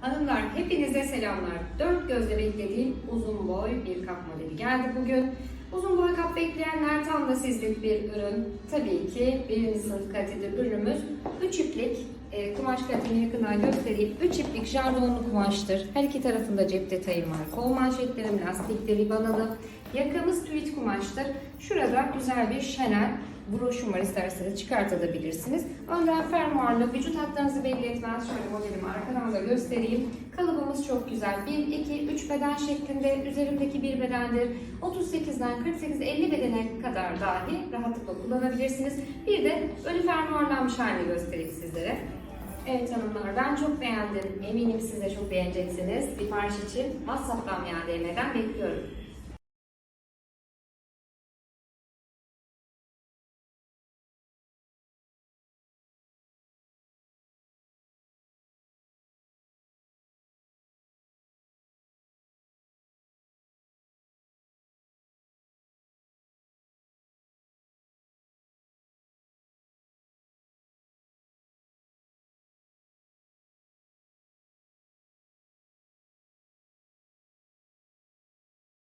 Hanımlar hepinize selamlar. Dört gözle beklediğim uzun boy bir kap modeli geldi bugün. Uzun boy kap bekleyenler tam da sizlik bir ürün. Tabii ki birinci sınıf kaliteli ürünümüz. Üç iplik e, kumaş kalitini yakından göstereyim. Üç iplik jargonlu kumaştır. Her iki tarafında cep detayım var. Kol manşetlerim, lastikleri banalı. Yakamız tweed kumaştır. Şurada güzel bir Chanel broşum var isterseniz çıkartabilirsiniz. Önden fermuarlı vücut hatlarınızı belli etmez. Şöyle modelimi arkadan da göstereyim. Kalıbımız çok güzel. 1, 2, 3 beden şeklinde. Üzerimdeki bir bedendir. 38'den 48-50 bedene kadar dahi rahatlıkla kullanabilirsiniz. Bir de önü fermuarlanmış halini göstereyim sizlere. Evet hanımlar ben çok beğendim. Eminim siz de çok beğeneceksiniz. Sipariş için WhatsApp'tan veya DM'den bekliyorum.